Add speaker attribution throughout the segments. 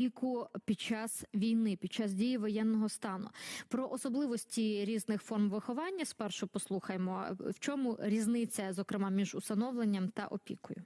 Speaker 1: Віку під час війни, під час дії воєнного стану, про особливості різних форм виховання спершу послухаймо. В чому різниця, зокрема, між усиновленням та опікою?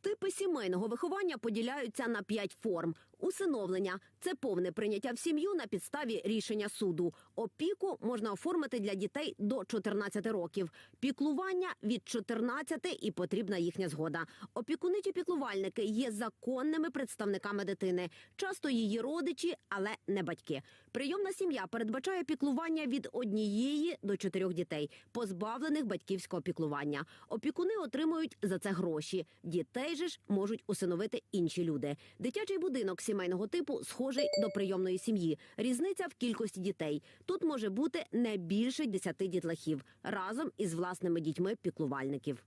Speaker 2: Типи сімейного виховання поділяються на п'ять форм: усиновлення це повне прийняття в сім'ю на підставі рішення суду. Опіку можна оформити для дітей до 14 років. Піклування від 14 і потрібна їхня згода. Опікуни чи піклувальники є законними представниками дитини, часто її родичі, але не батьки. Прийомна сім'я передбачає піклування від однієї до чотирьох дітей, позбавлених батьківського піклування. Опікуни отримують за це гроші. Дітей же ж можуть усиновити інші люди. Дитячий будинок сімейного типу схожий до прийомної сім'ї. Різниця в кількості дітей. Тут може бути не більше 10 дітлахів разом із власними дітьми піклувальників.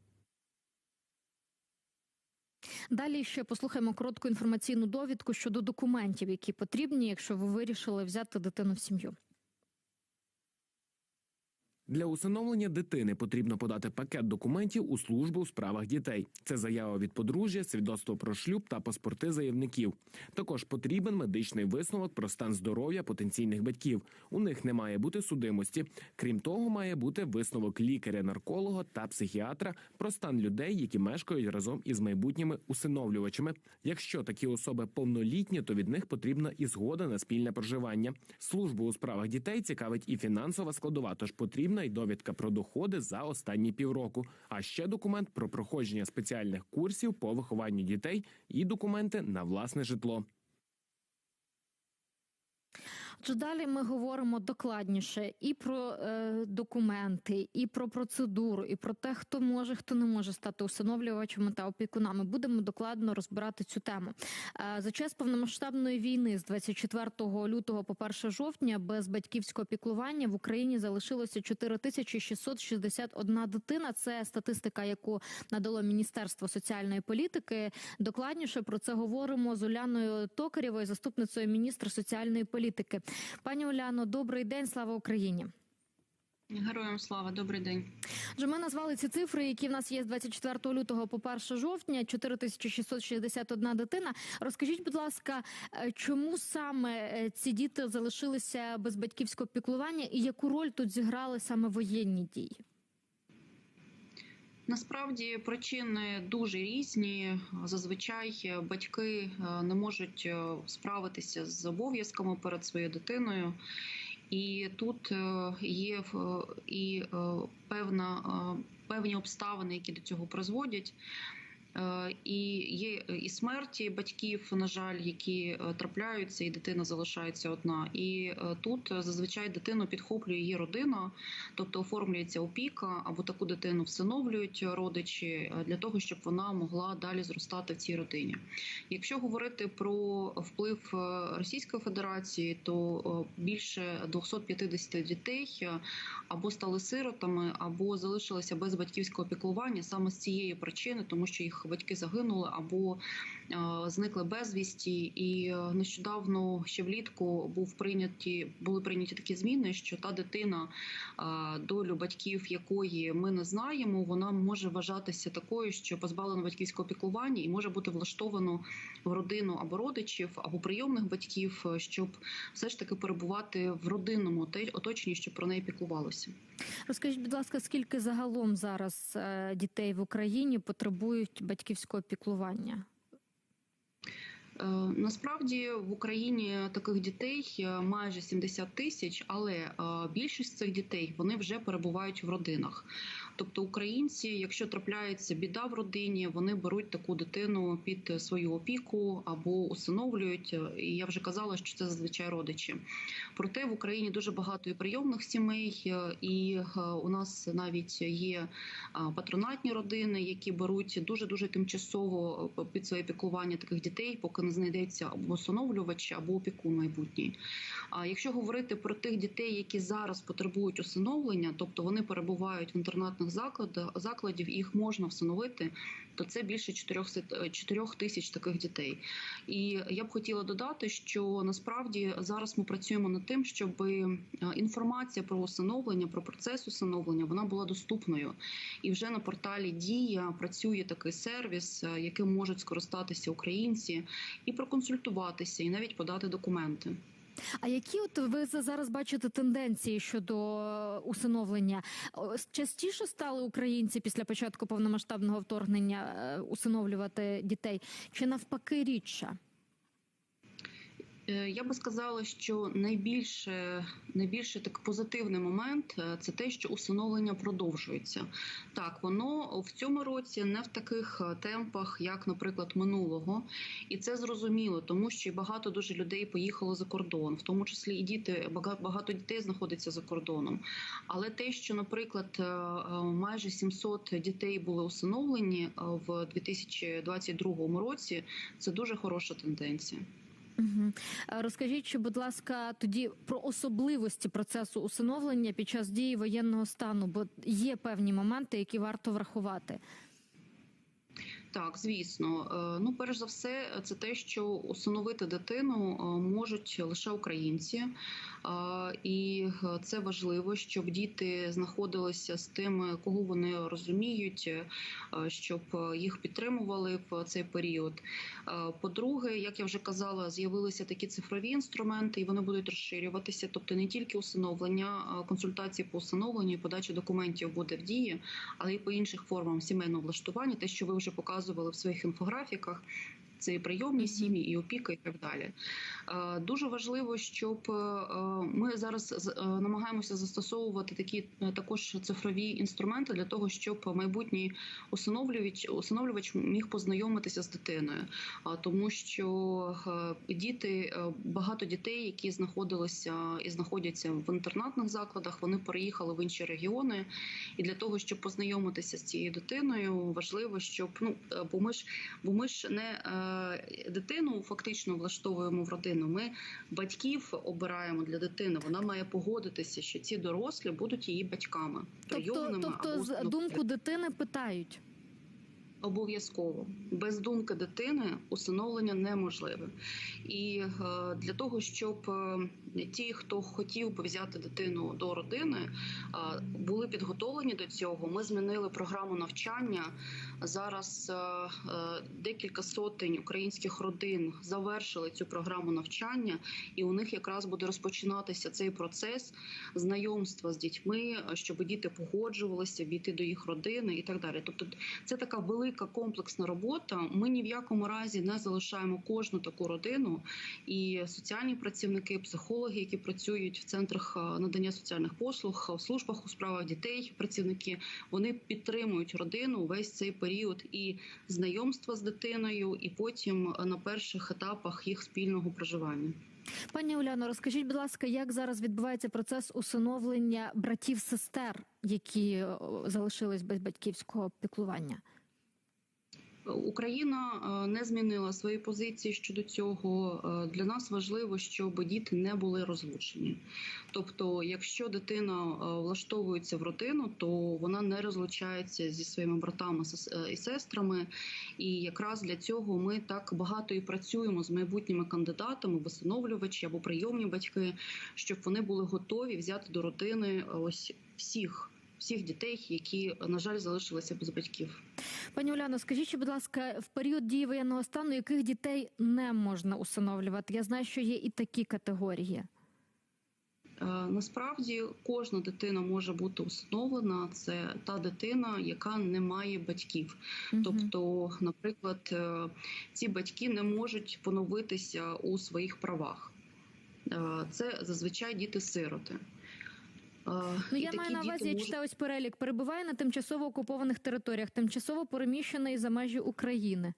Speaker 1: Далі ще послухаємо коротку інформаційну довідку щодо документів, які потрібні, якщо ви вирішили взяти дитину в сім'ю.
Speaker 3: Для усиновлення дитини потрібно подати пакет документів у службу у справах дітей. Це заява від подружжя, свідоцтво про шлюб та паспорти заявників. Також потрібен медичний висновок про стан здоров'я потенційних батьків. У них не має бути судимості. Крім того, має бути висновок лікаря-нарколога та психіатра про стан людей, які мешкають разом із майбутніми усиновлювачами. Якщо такі особи повнолітні, то від них потрібна і згода на спільне проживання. Службу у справах дітей цікавить і фінансова складова, тож потрібна й довідка про доходи за останні півроку. А ще документ про проходження спеціальних курсів по вихованню дітей і документи на власне житло.
Speaker 1: Отже, далі ми говоримо докладніше і про е, документи, і про процедуру, і про те, хто може, хто не може стати усиновлювачами та опікунами. Будемо докладно розбирати цю тему. Е, за час повномасштабної війни з 24 лютого по 1 жовтня без батьківського піклування в Україні залишилося 4661 дитина. Це статистика, яку надало Міністерство соціальної політики. Докладніше про це говоримо з Уляною Токарєвою, заступницею міністра соціальної політики. Пані Уляно, добрий день, слава Україні.
Speaker 4: Героям слава, добрий день.
Speaker 1: Отже, ми назвали ці цифри, які в нас є з 24 лютого по 1 жовтня. 4661 дитина. Розкажіть, будь ласка, е, чому саме е, ці діти залишилися без батьківського піклування, і яку роль тут зіграли саме воєнні дії?
Speaker 4: Насправді причини дуже різні. Зазвичай батьки е, не можуть е, справитися з обов'язками перед своєю дитиною, і тут е, є е, і е, певна е, певні обставини, які до цього призводять. Е, І є і смерті батьків, на жаль, які е, трапляються, і дитина залишається одна. І е, тут е, зазвичай дитину підхоплює її родина, тобто оформлюється опіка або таку дитину всиновлюють родичі е, для того, щоб вона могла далі зростати в цій родині. Якщо говорити про вплив е, Російської Федерації, то е, більше 250 дітей е, або стали сиротами, або залишилися без батьківського піклування саме з цієї причини, тому що їх батьки загинули або зникли безвісті. І е, нещодавно ще влітку був прийняті були прийняті такі зміни, що та дитина, е, долю батьків якої ми не знаємо, вона може вважатися такою, що позбавлена батьківського піклування і може бути влаштовано в родину або родичів, або прийомних батьків, е, щоб все ж таки перебувати в родинному оточенні, щоб про неї піклувалося.
Speaker 1: Розкажіть, будь ласка, скільки загалом зараз е, дітей в Україні потребують батьківського піклування?
Speaker 4: Е, Насправді в Україні таких дітей е, майже 70 тисяч, але е, більшість цих дітей вони вже перебувають в родинах. Тобто, українці, якщо трапляється біда в родині, вони беруть таку дитину під свою опіку або усиновлюють. І я вже казала, що це зазвичай родичі. Проте в Україні дуже багато і прийомних сімей, е, і е, у нас навіть є патронатні родини, які беруть дуже дуже тимчасово е, під своє піклування таких дітей, поки не знайдеться або усиновлювач, або опікун майбутній. А якщо говорити про тих дітей, які зараз потребують усиновлення, тобто вони перебувають в інтернатних інтернатних закладах, закладів, їх можна встановити, то це більше 400 4 тисяч таких дітей. І я б хотіла додати, що насправді зараз ми працюємо над тим, щоб е, інформація про усиновлення, про процес усиновлення вона була доступною. І вже на порталі Дія працює такий сервіс, е, яким можуть скористатися українці, і проконсультуватися, і навіть подати документи.
Speaker 1: А які от ви за- зараз бачите тенденції щодо усиновлення? Частіше стали українці після початку повномасштабного вторгнення е, усиновлювати дітей, чи навпаки рідше?
Speaker 4: Е, Я би сказала, що найбільше, найбільше так позитивний момент е, це те, що усиновлення продовжується. Так, воно в цьому році не в таких е, темпах, як, наприклад, минулого, і це зрозуміло, тому що багато дуже людей поїхало за кордон, в тому числі і діти, бага- багато дітей знаходиться за кордоном. Але те, що, наприклад, майже 700 дітей були усиновлені в 2022 році, це дуже хороша тенденція.
Speaker 1: Угу. Розкажіть, чи, будь ласка, тоді про особливості процесу усиновлення під час дії воєнного стану, бо є певні моменти, які варто врахувати.
Speaker 4: Так, звісно. Е, Ну, перш за все, це те, що усиновити дитину е, можуть лише українці, Е, і це важливо, щоб діти знаходилися з тими, кого вони розуміють, щоб їх підтримували в цей період. По-друге, як я вже казала, з'явилися такі цифрові інструменти, і вони будуть розширюватися. Тобто не тільки усиновлення, консультації по усиновленню і подача документів буде в дії, але й по інших формам сімейного влаштування, те, що ви вже показували в своїх інфографіках. Це і прийомні сім'ї, і опіка, і так далі. Е, Дуже важливо, щоб е, ми зараз е, намагаємося застосовувати такі також цифрові інструменти для того, щоб майбутній усиновлювач, усиновлювач міг познайомитися з дитиною. Тому що діти, багато дітей, які знаходилися і знаходяться в інтернатних закладах, вони переїхали в інші регіони. І для того, щоб познайомитися з цією дитиною, важливо, щоб ну бо ми ж бо ми ж не дитину фактично влаштовуємо в родину. Ми батьків обираємо для дитини. Вона має погодитися, що ці дорослі будуть її батьками,
Speaker 1: Тобто,
Speaker 4: прийомними
Speaker 1: тобто
Speaker 4: або
Speaker 1: з думку дитини питають.
Speaker 4: Обов'язково без думки дитини усиновлення неможливе, і е, для того, щоб е, ті, хто хотів би взяти дитину до родини, е, були підготовлені до цього. Ми змінили програму навчання. Зараз декілька сотень українських родин завершили цю програму навчання, і у них якраз буде розпочинатися цей процес знайомства з дітьми, щоб діти погоджувалися війти до їх родини і так далі. Тобто, це така велика комплексна робота. Ми ні в якому разі не залишаємо кожну таку родину. І соціальні працівники, психологи, які працюють в центрах е, надання соціальних послуг, в службах у справах дітей, працівники вони підтримують родину весь цей період і знайомства з дитиною, і потім е, на перших етапах їх спільного проживання.
Speaker 1: Пані Уляно, розкажіть, будь ласка, як зараз відбувається процес усиновлення братів сестер, які е, залишились без батьківського піклування?
Speaker 4: Україна е, не змінила свої позиції щодо цього. Е, Для нас важливо, щоб діти не були розлучені. Тобто, якщо дитина е, влаштовується в родину, то вона не розлучається зі своїми братами і сестрами. І якраз для цього ми так багато і працюємо з майбутніми кандидатами, висиновлювачі або прийомні батьки, щоб вони були готові взяти до родини ось всіх. Всіх дітей, які на жаль залишилися без батьків.
Speaker 1: Пані Уляно, скажіть, будь ласка, в період дії воєнного стану яких дітей не можна усиновлювати? Я знаю, що є і такі категорії.
Speaker 4: Е, Насправді кожна дитина може бути усиновлена. Це та дитина, яка не має батьків. Тобто, наприклад, е, ці батьки не можуть поновитися у своїх правах. Е, Це зазвичай діти-сироти.
Speaker 1: Ну, я маю на увазі, я читаю ось перелік. Перебуває на тимчасово окупованих територіях, тимчасово переміщений за межі України.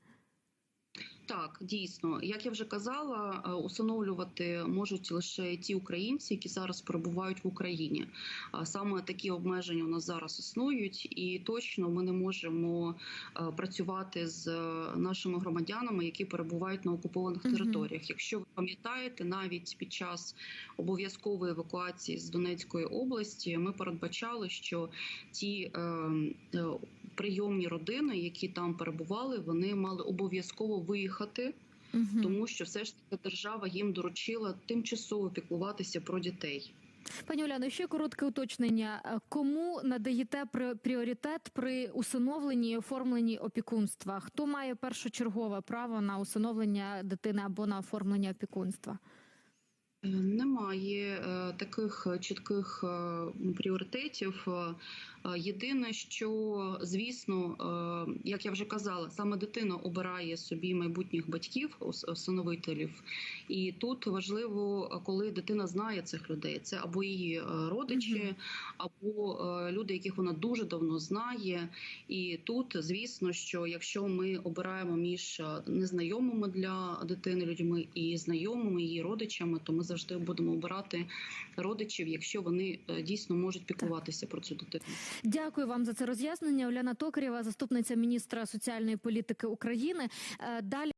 Speaker 4: Так, дійсно, як я вже казала, е, усиновлювати можуть лише ті українці, які зараз перебувають в Україні. Саме такі обмеження у нас зараз існують, і точно ми не можемо е, працювати з е, нашими громадянами, які перебувають на окупованих територіях. Якщо ви пам'ятаєте, навіть під час обов'язкової евакуації з Донецької області ми передбачали, що ті е, е, прийомні родини, які там перебували, вони мали обов'язково виїхати,
Speaker 1: Мгм.
Speaker 4: тому що все ж таки держава їм доручила тимчасово піклуватися про дітей.
Speaker 1: Пані Оляно, ще коротке уточнення. Кому надаєте пріоритет при усиновленні і оформленні опікунства? Хто має першочергове право на усиновлення дитини або на оформлення опікунства?
Speaker 4: Е, Немає таких чітких е, пріоритетів. Е, е, Єдине, що звісно, е, як я вже казала, саме дитина обирає собі майбутніх батьків, усиновителів. І тут важливо, е, коли дитина знає цих людей, це або її е, родичі, або е, люди, яких вона дуже давно знає. І тут, звісно, що якщо ми обираємо між е, незнайомими для дитини людьми і знайомими її родичами, то ми завжди будемо обирати родичів, якщо вони е, дійсно можуть піклуватися про цю дитину.
Speaker 1: Дякую вам за це роз'яснення. Оляна Токарєва, заступниця міністра соціальної політики України. Е, Далі.